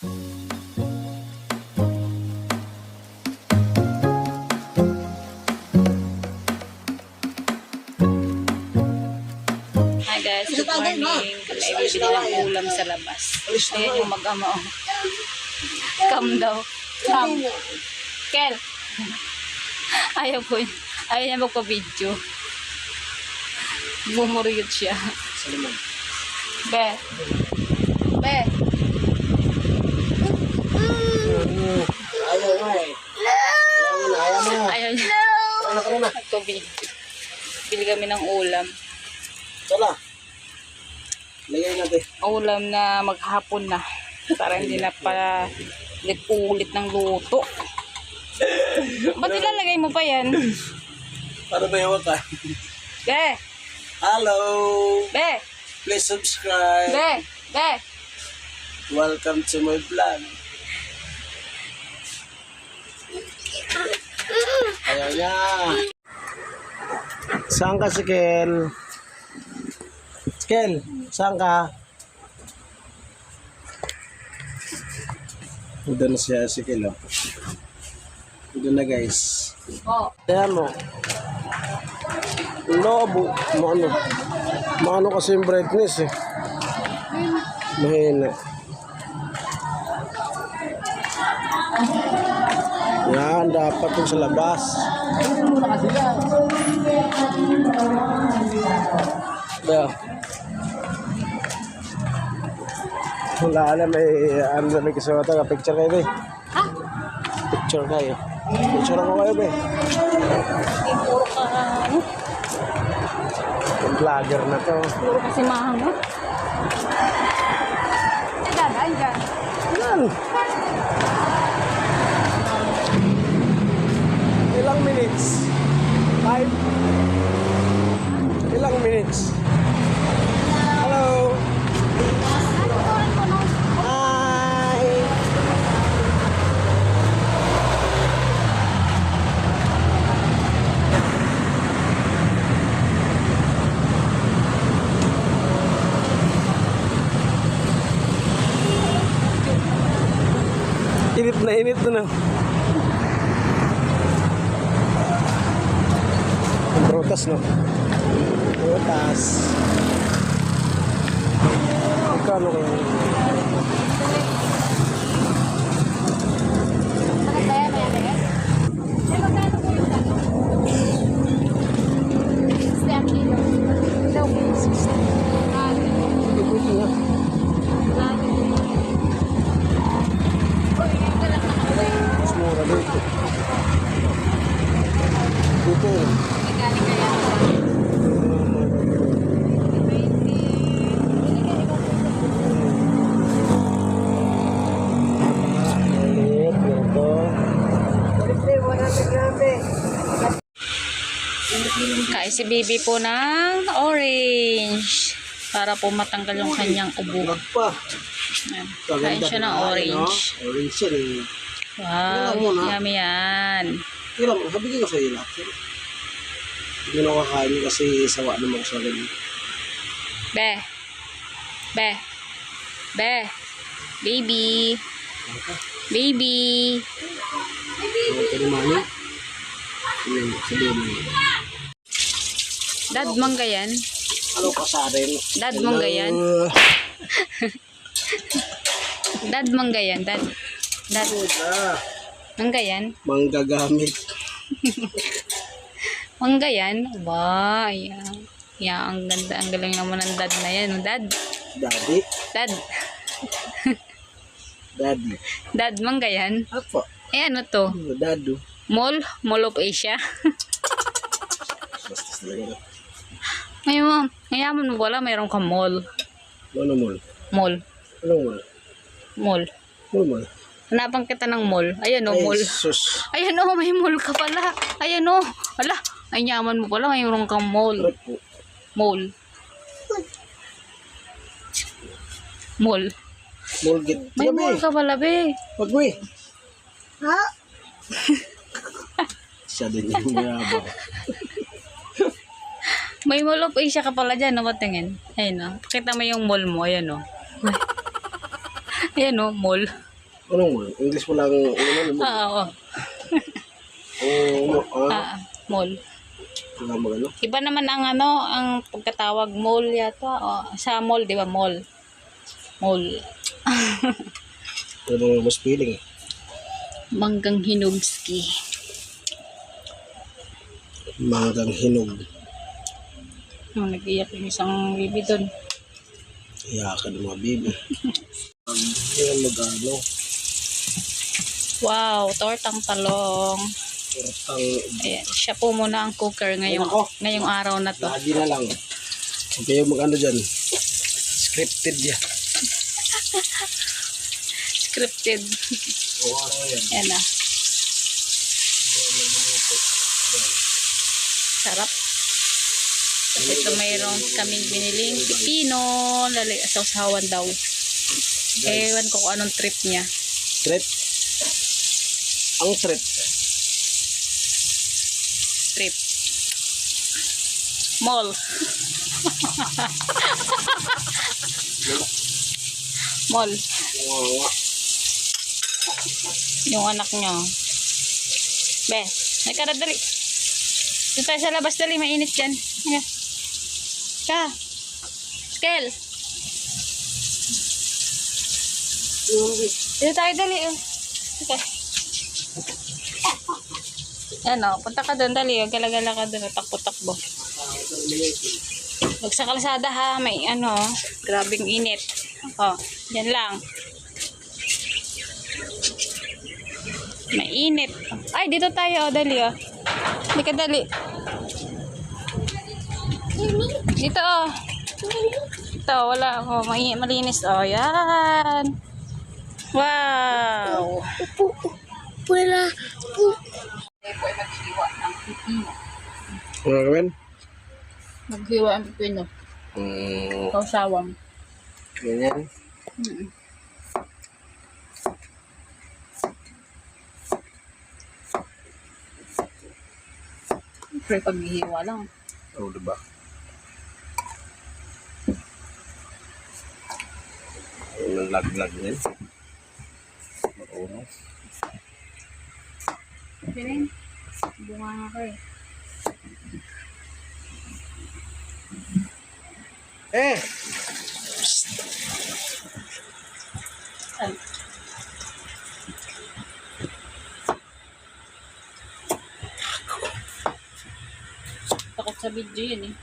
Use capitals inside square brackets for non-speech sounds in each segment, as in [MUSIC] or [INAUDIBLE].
Hi guys, good morning. Kami ay bibili ng ulam sa labas. Ayan yung mag-ama. oh. Come daw. Come. Kel. [LAUGHS] Ayaw po. Ayaw niya magpa-video. Bumuriyot siya. Salamat. Be. Be. Ayaw eh. Ayaw mo na, ayaw mo. Ayaw niya. Tara na. Magpa-video. Bili kami ng ulam. Tara. Lagay natin. Ulam na maghapon na. Para hindi na pa ulit ng luto. Ba't ilalagay mo pa yan? Para may ka. Be. Hello! Be. Please subscribe. Be. Be. Welcome to my vlog. Ayaw niya. Saan ka si Kel? Kel, saan ka? Doon na siya si Kel. Oh. Doon na guys. Oh. Ayan mo. Lobo. Maano. Maano kasi yung brightness eh. Mahina. Yan, dapat yung sa labas. Kaya. Wala alam, may ano na may kasama tayo. Picture kayo, be. Ha? Picture kayo. Picture ako kayo, be. Puro ka, ano? Yung vlogger na to. Puro kasi mahang, no? Diyan, ay, dyan. Yan. Ilang minutes? Five? Ilang minutes? Hello? Hi! Init na init na no. Prutas no. Prutas. Magkano kaya? Mas mura dito. Dito eh. Si Bibi po ng orange. Para po matanggal yung kanyang ubo. Ayan. Kain siya ng ano? orange. Orange yan eh. Wow, yummy yan. Mo, sabi ko sa iyo lahat. Hindi na kakain kasi sawa naman sa ganun. Be. Be. Be. Baby. Baby. Ako ito naman eh. Yun, sabihin mo. Dad, mangga yan. Ano ka sa akin? Dad, mangga yan. Uh, [LAUGHS] Dad, mangga yan. Dad. Dad, ah, mangga yan. manggagamit. [LAUGHS] Mangga yan. Wow, yan. Yan, ang ganda. Ang galing naman ng dad na yan. Dad. Daddy. Dad. [LAUGHS] Daddy. Dad, mangga yan. Apa? Eh, ano to? Dadu. Mall? Mall of Asia? Bastos talaga. Ngayon, ngayaman mo wala, mayroon kang mall. Ano mall? Mall. Ano mall? Mall. Ano mall? Hanapan kita ng mall. Ayan o, Ay, mall. sus. Ayan o, may mall ka pala. Ayan o. Ala, ay yaman mo pala, mayroon kang mall. Ano po? Mall. Mall. Mall git. May Gabi. mall ka pala, be. Wag mo eh. Ha? Siya din yung mayabang. [LAUGHS] May mall of Asia ka pala dyan, no? Patingin. Ayun o. Kita mo yung mall mo, ayan o. [LAUGHS] Ayan o, mall. Anong mall? English mo lang, ano mo? Oo, oo. Oo, ah, Ah, mall. wala mo ano? Iba naman ang ano, ang pagkatawag mall yata. O, sa mall, di ba? Mall. Mall. Ano mo mas feeling? Manggang Hinugski. Manggang hinog. Oh, nag-iyak yung isang baby doon. Iyakan mo, baby. Yan mag-ano. Wow, tortang talong. Kurtang Ayan, siya po muna ang cooker ngayong, Ay, nako. ngayong araw na to. lagi na lang. Huwag kayo mag-ano dyan. Scripted yan. [LAUGHS] Scripted. Oo, ano yan. Yan na. Sarap. Kasi ito mayroon kaming biniling pipino. Lali, sausawan daw. Ewan ko kung anong trip niya. Trip. Ang trip. Trip. Mall. Mall. Yung anak niya. Be, may ka na dali. Dito tayo sa labas dali, mainit yan. Nga. Ka. Skel. Dito tayo dali. Oh. Okay. Yan o, punta ka doon dali. Huwag galagala ka doon. Takbo-takbo. Huwag sa kalsada ha. May ano, grabing init. O, yan lang. Mainit. Ay, dito tayo. Dali o. Hindi ka dali. Dito o. Ito, wala ako. Mai- malinis o. Yan. Wow. Wala maghiwa pipino. Ano gawin? Maghiwa ang pipino. Mm, Kausawang. ganyan. Mm. Siyempre, paghihiwa lang. Oo, oh, diba? Ang lag-lag niyan. Oo. Piling. Bunga nga ko eh. Eh! Ay. Takot sa video yun eh.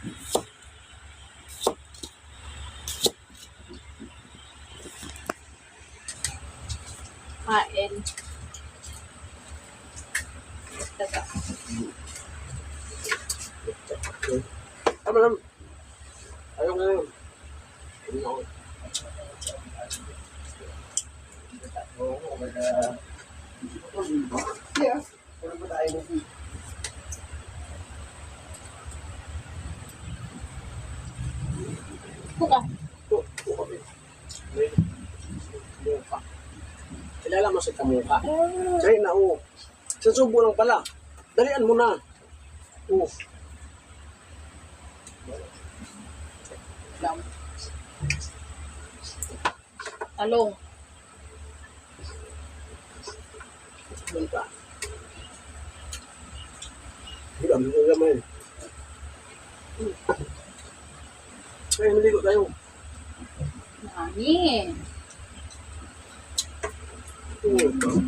Tama lang. Ayaw nga yun. Hindi Yeah. Ano ba tayo? Buka. Mo si Kamuka? Kaya na, oo. Sa subo lang pala. Dalian mo na. Lang. Talong. Doon. Hindi kami ko gamay. Kaya maligo tayo. Hangin. Oo.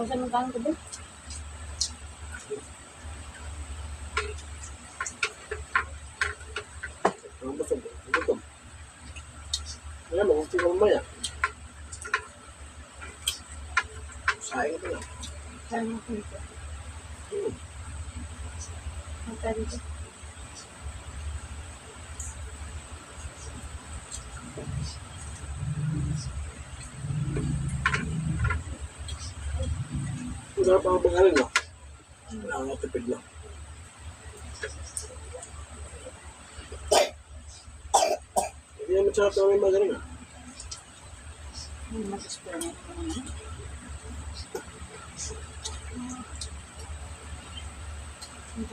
Kung saan magkano ko ba? Ang busog. Ang busog. Alam mo, kung yan. Sayang na. Saan mo ko ito? Hmm. Magkano dito? Wala pa ang magaling na. Wala ang matipid na. Hindi naman sarap na magaling ah. Mag-spray na ito naman. Ang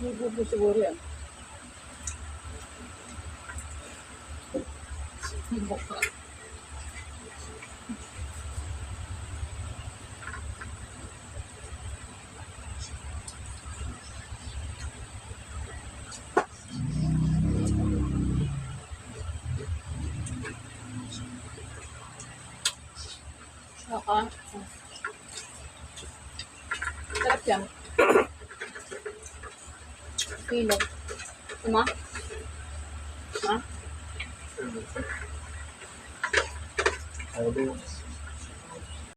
May bubo siguro yan. Sarap yan. Kilo. Tama? Ha? Mo.